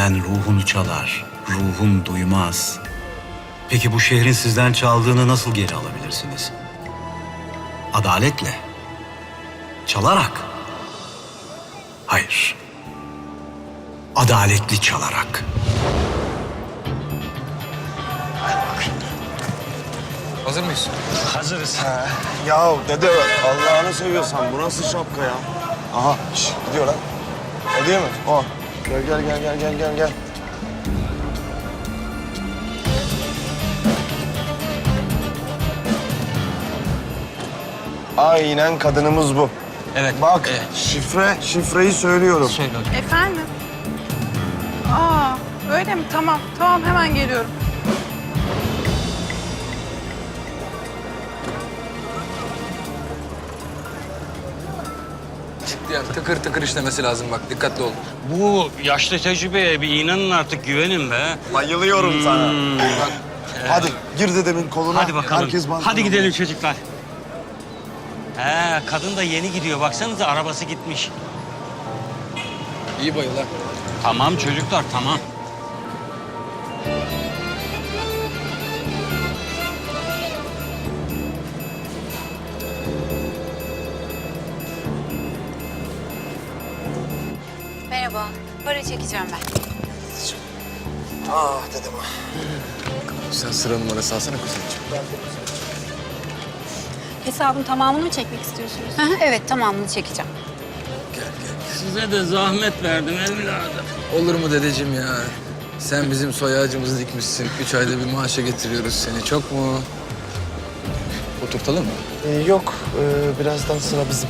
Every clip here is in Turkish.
senden ruhunu çalar, ruhun duymaz. Peki bu şehrin sizden çaldığını nasıl geri alabilirsiniz? Adaletle. Çalarak. Hayır. Adaletli çalarak. Hazır mıyız? Hazırız. Ya dede Allah'ını seviyorsan bu nasıl şapka ya? Aha şş, gidiyor lan. O değil mi? O. Gel gel gel gel gel gel gel. Aynen kadınımız bu. Evet. Bak Evet. şifre, şifreyi söylüyorum. Söyle. Efendim? Aa, öyle mi? Tamam, tamam hemen geliyorum. Yani tıkır tıkır işlemesi lazım bak dikkatli ol. Bu yaşlı tecrübeye bir inanın artık güvenin be. Bayılıyorum sana. Bak, Hadi gir dedemin koluna. Hadi bakalım. Herkes bana- Hadi gidelim çocuklar. He, kadın da yeni gidiyor. Baksanıza arabası gitmiş. İyi bayıl ha. Tamam çocuklar, tamam. Para çekeceğim ben. Ah dedem ah. Sen sıra numarası alsana kuzenciğim. Hesabın tamamını mı çekmek istiyorsunuz? evet tamamını çekeceğim. Gel gel. Size de zahmet verdim evladım. Olur mu dedeciğim ya? Sen bizim soy ağacımızı dikmişsin. Üç ayda bir maaşa getiriyoruz seni. Çok mu? Oturtalım mı? Ee, yok ee, birazdan sıra bizim.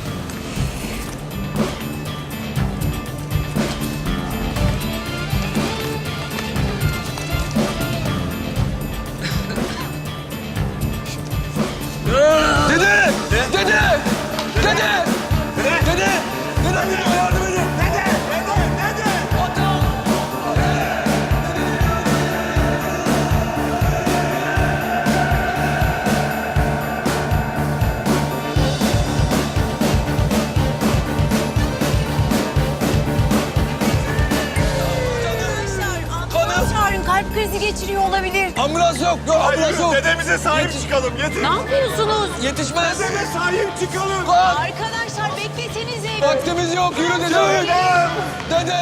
Krizi geçiriyor olabilir. Ambulans yok! Yok ambulans yok! Dedemize sahip çıkalım. Yeter. Ne yapıyorsunuz? Yetişmez! Dedeme sahip çıkalım. Kalk! Arkadaşlar beklesenize. Vaktimiz yok! Yürü dede! Dede! Dede!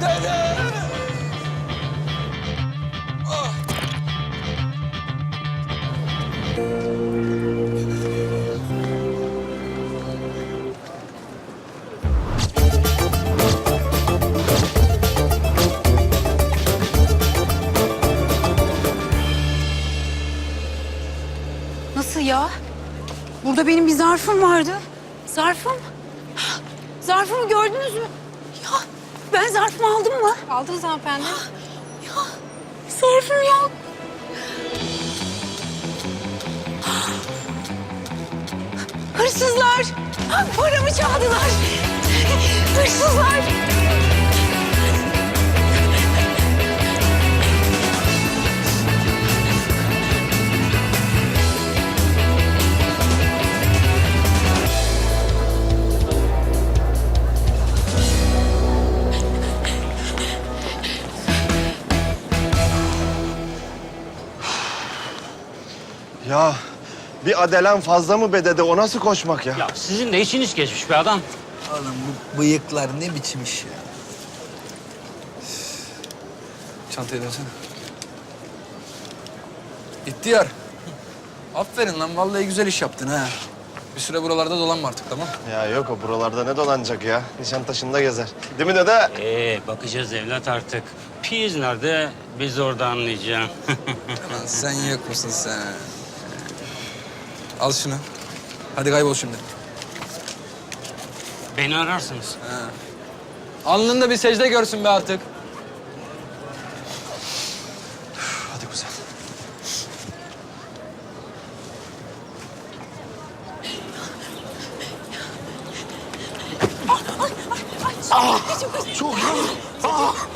Dede! Ah! Ya? Burada benim bir zarfım vardı. Zarfım? Zarfımı gördünüz mü? Ya ben zarfımı aldım mı? Aldınız hanımefendi. Ya zarfım yok. Hırsızlar! Paramı çaldılar! Hırsızlar! Ya bir adelen fazla mı be dede? O nasıl koşmak ya? Ya sizin de işiniz geçmiş be adam. Oğlum bu bıyıklar ne biçim iş ya? Çantayı dönsene. İhtiyar. Aferin lan vallahi güzel iş yaptın ha. Bir süre buralarda dolanma artık tamam? Ya yok o buralarda ne dolanacak ya? Nişantaşı'nda gezer. Değil mi dede? Ee, bakacağız evlat artık. Piyiz nerede? Biz orada anlayacağım. Lan sen yok musun sen? Al şunu. Hadi kaybol şimdi. Beni ararsınız. Alnında bir secde görsün be artık. Hadi güzel. Çok iyi. Oradalar!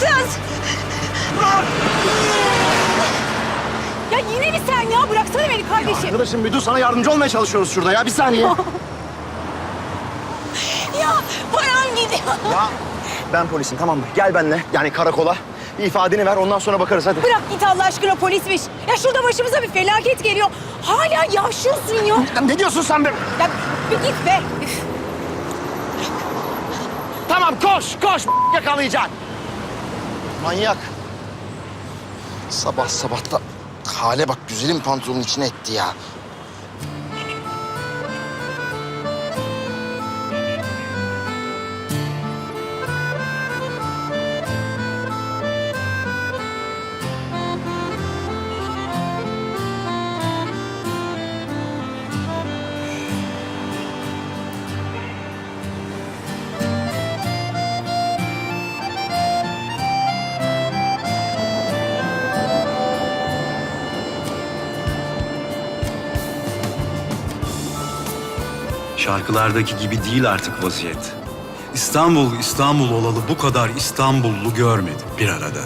Hırsız! Ya yine mi sen ya? Bıraksana beni kardeşim. Arkadaşım bir Müdür sana yardımcı olmaya çalışıyoruz şurada ya. Bir saniye. Ya param gidiyor. ya ben polisim tamam mı? Gel benimle yani karakola. Bir ifadeni ver ondan sonra bakarız hadi. Bırak git Allah aşkına polismiş. Ya şurada başımıza bir felaket geliyor. Hala yavşıyorsun ya. Ya Ne diyorsun sen be? Ya bir git be. Tamam koş koş yakalayacaksın. Manyak. Sabah sabah da hale bak güzelim pantolonun içine etti ya. Şarkılardaki gibi değil artık vaziyet. İstanbul, İstanbul olalı bu kadar İstanbullu görmedim bir arada.